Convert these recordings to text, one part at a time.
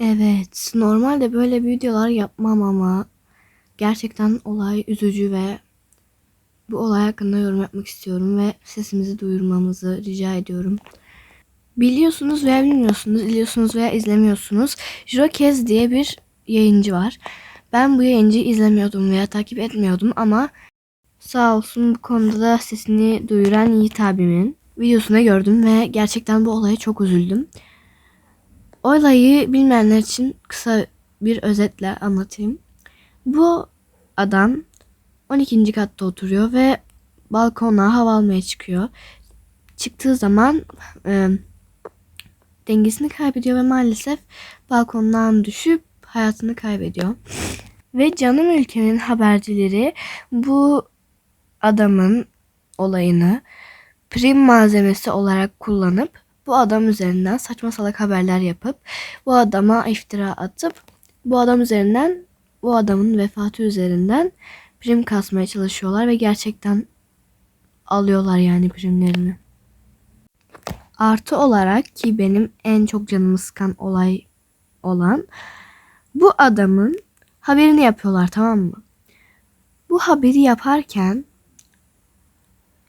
Evet, normalde böyle videolar yapmam ama gerçekten olay üzücü ve bu olay hakkında yorum yapmak istiyorum ve sesimizi duyurmamızı rica ediyorum. Biliyorsunuz veya bilmiyorsunuz, izliyorsunuz veya izlemiyorsunuz. Jokez diye bir yayıncı var. Ben bu yayıncıyı izlemiyordum veya takip etmiyordum ama sağ olsun bu konuda da sesini duyuran Yiğit abimin videosunu gördüm ve gerçekten bu olaya çok üzüldüm. Olayı bilmeyenler için kısa bir özetle anlatayım. Bu adam 12. katta oturuyor ve balkona hava almaya çıkıyor. Çıktığı zaman e, dengesini kaybediyor ve maalesef balkondan düşüp hayatını kaybediyor. Ve canım ülkenin habercileri bu adamın olayını prim malzemesi olarak kullanıp bu adam üzerinden saçma salak haberler yapıp bu adama iftira atıp bu adam üzerinden bu adamın vefatı üzerinden prim kasmaya çalışıyorlar ve gerçekten alıyorlar yani primlerini. Artı olarak ki benim en çok canımı sıkan olay olan bu adamın haberini yapıyorlar tamam mı? Bu haberi yaparken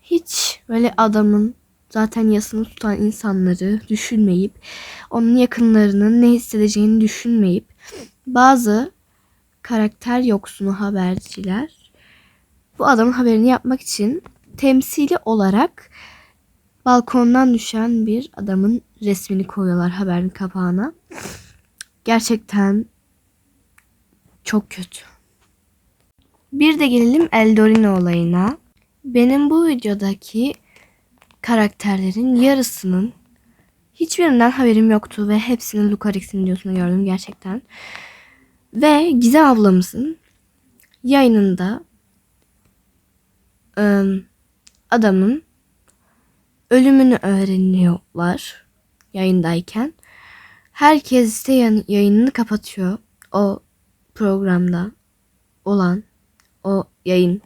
hiç böyle adamın zaten yasını tutan insanları düşünmeyip onun yakınlarının ne hissedeceğini düşünmeyip bazı karakter yoksunu haberciler bu adamın haberini yapmak için temsili olarak balkondan düşen bir adamın resmini koyuyorlar haberin kapağına. Gerçekten çok kötü. Bir de gelelim Eldorino olayına. Benim bu videodaki karakterlerin yarısının hiçbirinden haberim yoktu ve hepsinin Lucarix'in videosunu gördüm gerçekten. Ve Gizem ablamızın yayınında ım, adamın ölümünü öğreniyorlar yayındayken. Herkes de yan- yayınını kapatıyor. O programda olan o yayın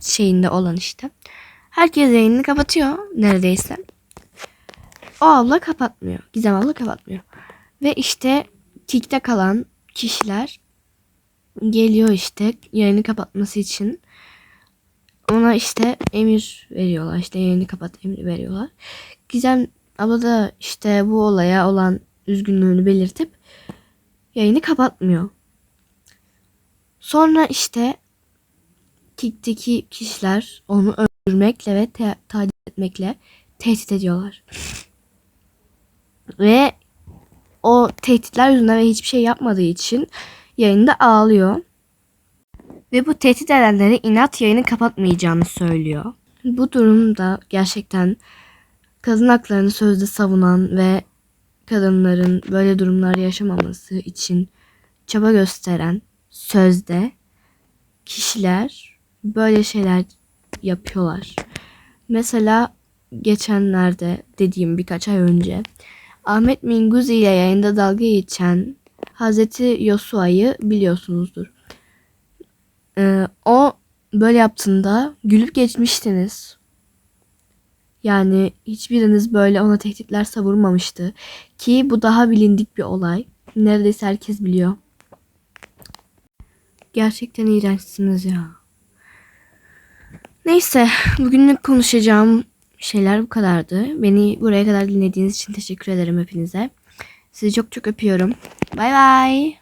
şeyinde olan işte. Herkes yayınını kapatıyor neredeyse. O abla kapatmıyor. Gizem abla kapatmıyor. Ve işte Kik'te kalan kişiler geliyor işte yayını kapatması için. Ona işte emir veriyorlar. İşte yayını kapat emri veriyorlar. Gizem abla da işte bu olaya olan üzgünlüğünü belirtip yayını kapatmıyor. Sonra işte Kik'teki kişiler onu öldürmekle ve te- taciz etmekle tehdit ediyorlar. Ve o tehditler yüzünden ve hiçbir şey yapmadığı için yayında ağlıyor. Ve bu tehdit edenlere inat yayını kapatmayacağını söylüyor. Bu durumda gerçekten kadın haklarını sözde savunan ve kadınların böyle durumlar yaşamaması için çaba gösteren sözde kişiler böyle şeyler yapıyorlar. Mesela geçenlerde dediğim birkaç ay önce Ahmet Minguzi ile yayında dalga geçen Hazreti Yosua'yı biliyorsunuzdur. Ee, o böyle yaptığında gülüp geçmiştiniz. Yani hiçbiriniz böyle ona tehditler savurmamıştı. Ki bu daha bilindik bir olay. Neredeyse herkes biliyor. Gerçekten iğrençsiniz ya. Neyse bugünlük konuşacağım şeyler bu kadardı. Beni buraya kadar dinlediğiniz için teşekkür ederim hepinize. Sizi çok çok öpüyorum. Bay bay.